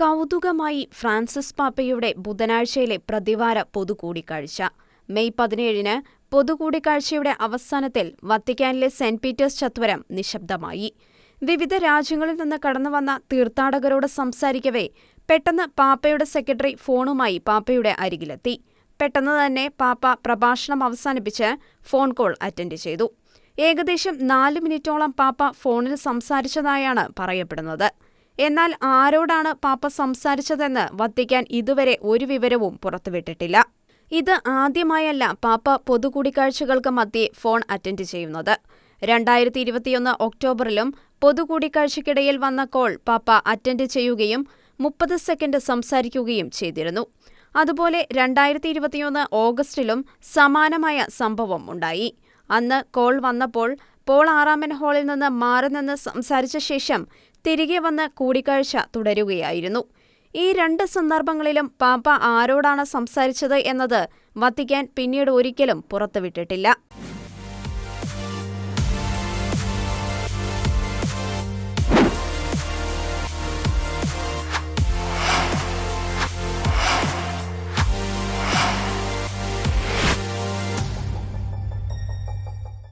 കൗതുകമായി Francis പാപ്പയുടെ ബുധനാഴ്ചയിലെ പ്രതിവാര പൊതുകൂടിക്കാഴ്ച. May പതിനേഴിന് പൊതുകൂടിക്കാഴ്ചയുടെ അവസാനത്തിൽ വത്തിക്കാനിലെ സെന്റ് പീറ്റേഴ്സ് ചത്വരം നിശബ്ദമായി. വിവിധ രാജ്യങ്ങളിൽ നിന്ന് കടന്നുവന്ന തീർത്ഥാടകരോട് സംസാരിക്കവേ പെട്ടെന്ന് പാപ്പയുടെ സെക്രട്ടറി ഫോണുമായി പാപ്പയുടെ അരികിലെത്തി. പെട്ടെന്ന് തന്നെ പാപ്പ പ്രഭാഷണം അവസാനിപ്പിച്ച് ഫോൺ കോൾ അറ്റൻഡ് ചെയ്തു. ഏകദേശം നാല് മിനിറ്റോളം പാപ്പ ഫോണിൽ സംസാരിച്ചതായാണ് പറയപ്പെടുന്നത്. എന്നാൽ ആരോടാണ് പാപ്പ സംസാരിച്ചതെന്ന് വത്തിക്കാൻ ഇതുവരെ ഒരു വിവരവും പുറത്തുവിട്ടിട്ടില്ല. ഇത് ആദ്യമായല്ല പാപ്പ പൊതുകൂടിക്കാഴ്ചകൾക്ക് മധ്യേ ഫോൺ അറ്റൻഡ് ചെയ്യുന്നത്. രണ്ടായിരത്തി ഇരുപത്തിയൊന്ന് ഒക്ടോബറിലും പൊതുകൂടിക്കാഴ്ചയ്ക്കിടയിൽ വന്ന കോൾ പാപ്പ അറ്റൻഡ് ചെയ്യുകയും മുപ്പത് സെക്കൻഡ് സംസാരിക്കുകയും ചെയ്തിരുന്നു. അതുപോലെ രണ്ടായിരത്തി ഇരുപത്തിയൊന്ന് ഓഗസ്റ്റിലും സമാനമായ സംഭവം ഉണ്ടായി. അന്ന് കോൾ വന്നപ്പോൾ പോൾ ആറാമൻ ഹാളിൽ നിന്ന് മാറി നിന്ന് സംസാരിച്ച ശേഷം തിരികെ വന്ന് കൂടിക്കാഴ്ച തുടരുകയായിരുന്നു. ഈ രണ്ട് സന്ദർഭങ്ങളിലും പാപ്പ ആരോടാണ് സംസാരിച്ചത് എന്നത് വത്തിക്കാൻ പിന്നീട് ഒരിക്കലും പുറത്തുവിട്ടിട്ടില്ല.